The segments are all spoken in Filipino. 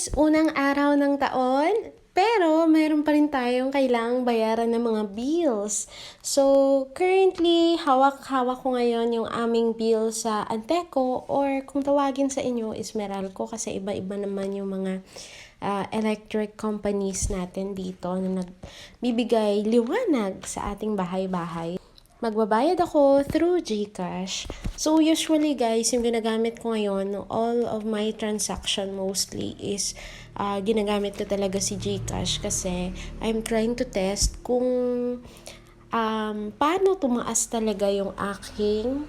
guys, unang araw ng taon, pero meron pa rin tayong kailangang bayaran ng mga bills. So, currently, hawak-hawak ko ngayon yung aming bill sa Anteco or kung tawagin sa inyo is Meralco kasi iba-iba naman yung mga ah, electric companies natin dito na nagbibigay liwanag sa ating bahay-bahay. Magbabayad ako through GCash. So usually guys, yung ginagamit ko ngayon, all of my transaction mostly is ah, ginagamit ko talaga si GCash kasi I'm trying to test kung um, paano tumaas talaga yung aking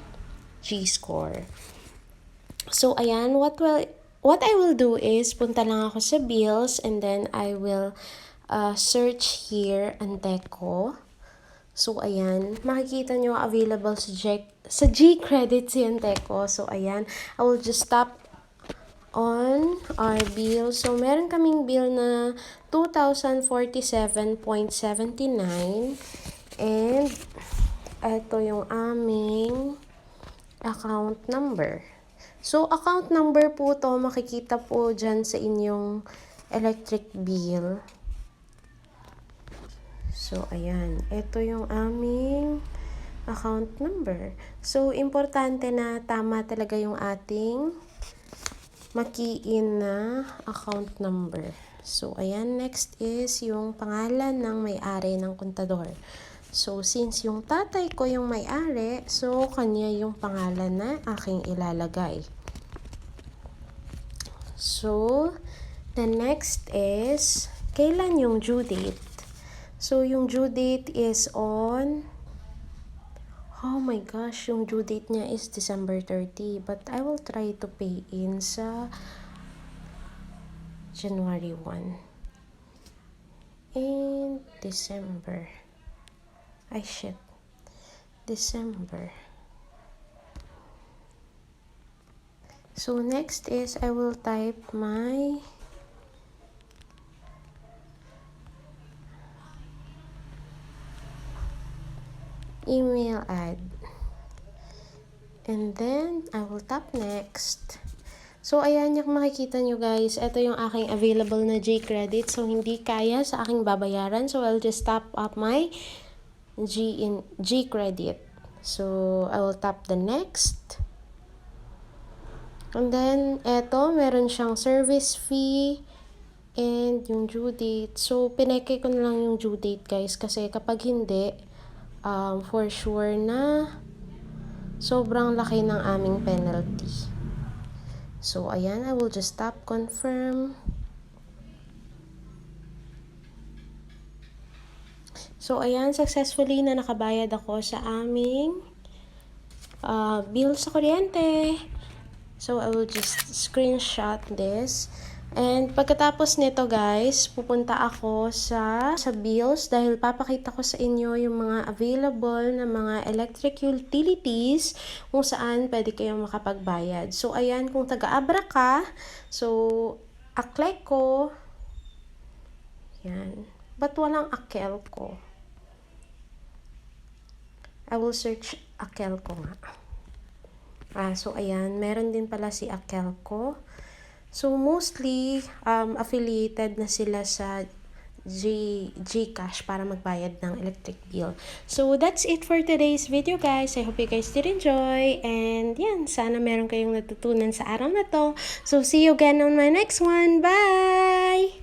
G-score. So ayan, what will what I will do is punta lang ako sa bills and then I will uh, search here Anteco. So, ayan. Makikita nyo available sa G, sa G-Credit si Anteco. So, ayan. I will just tap on our bill. So, meron kaming bill na 2,047.79. And, ito yung aming account number. So, account number po to makikita po dyan sa inyong electric bill. So, ayan. Ito yung aming account number. So, importante na tama talaga yung ating makiin na account number. So, ayan. Next is yung pangalan ng may-ari ng kontador. So, since yung tatay ko yung may-ari, so, kanya yung pangalan na aking ilalagay. So, the next is, kailan yung due date? So, yung due date is on... Oh my gosh, yung due date niya is December 30. But I will try to pay in sa January 1. And December. Ay, shit. December. So, next is I will type my email ad. And then, I will tap next. So, ayan yung makikita nyo guys. Ito yung aking available na G-credit. So, hindi kaya sa aking babayaran. So, I'll just tap up my G in G-credit. So, I will tap the next. And then, eto, meron siyang service fee and yung due date. So, pineke ko na lang yung due date guys. Kasi kapag hindi, um, for sure na sobrang laki ng aming penalty. So, ayan, I will just tap confirm. So, ayan, successfully na nakabayad ako sa aming uh, bill sa kuryente. So, I will just screenshot this. And pagkatapos nito guys, pupunta ako sa sa bills dahil papakita ko sa inyo yung mga available na mga electric utilities kung saan pwede kayong makapagbayad. So ayan, kung taga-abra ka, so Akleco, yan. Ba't walang Akelco? I will search Akelco nga. Ah, so ayan, meron din pala si Akelco. So mostly um, affiliated na sila sa G GCash para magbayad ng electric bill. So that's it for today's video guys. I hope you guys did enjoy and yan, sana meron kayong natutunan sa araw na to. So see you again on my next one. Bye!